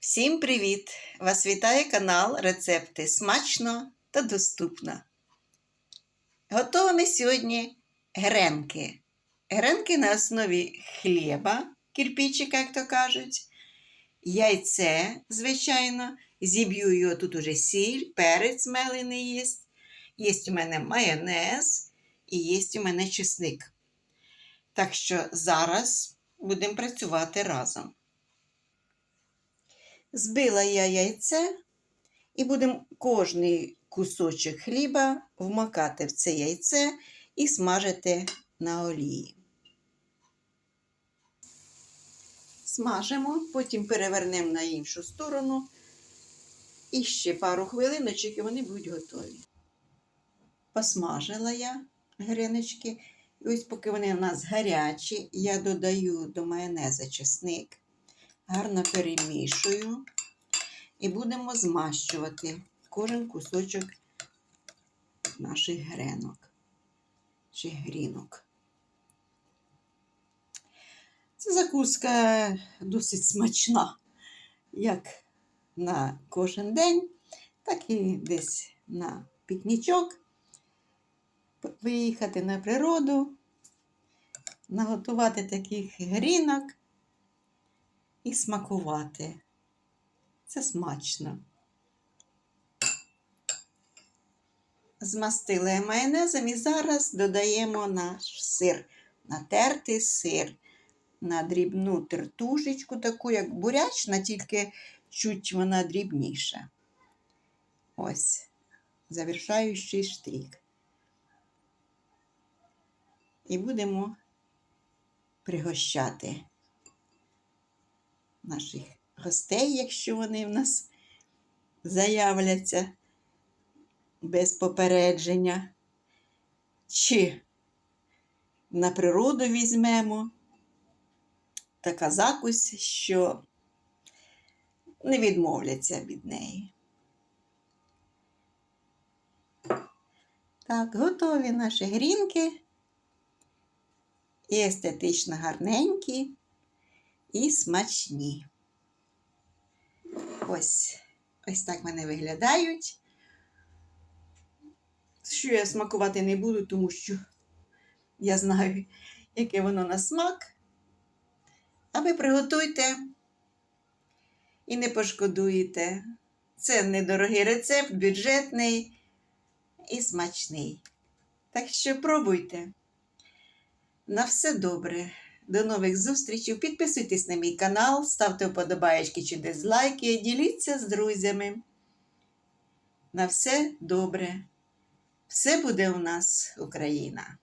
Всім привіт! Вас вітає канал Рецепти смачно та доступно. Готуємо сьогодні гренки. Гренки на основі хліба, кирпичика, як то кажуть, яйце, звичайно, зіб'ю його тут уже сіль, перець мелений є. Є у мене майонез і є у мене чесник. Так що зараз будемо працювати разом. Збила я яйце і будемо кожний кусочок хліба вмакати в це яйце і смажити на олії. Смажимо, потім перевернемо на іншу сторону. І ще пару хвилиночок і вони будуть готові. Посмажила я гриночки. І ось поки вони у нас гарячі, я додаю до майонеза чесник гарно перемішую і будемо змащувати кожен кусочок наших гренок чи грінок. Це закуска досить смачна, як на кожен день, так і десь на пікнічок. Виїхати на природу, наготувати таких грінок і смакувати. Це смачно. Змастили майонезом і зараз додаємо наш сир, натертий сир на дрібну тертушечку, таку, як бурячна, тільки чуть вона дрібніша. Ось, завершаючий штрик. І будемо пригощати наших гостей, якщо вони в нас заявляться без попередження, чи на природу візьмемо така закусь, що не відмовляться від неї. Так, готові наші грінки. І естетично гарненькі і смачні. Ось ось так вони виглядають. Що я смакувати не буду, тому що я знаю, яке воно на смак. А ви приготуйте і не пошкодуєте. Це недорогий рецепт, бюджетний і смачний. Так що пробуйте. На все добре. До нових зустрічей. Підписуйтесь на мій канал, ставте вподобаєчки чи дизлайки, діліться з друзями. На все добре. Все буде у нас Україна!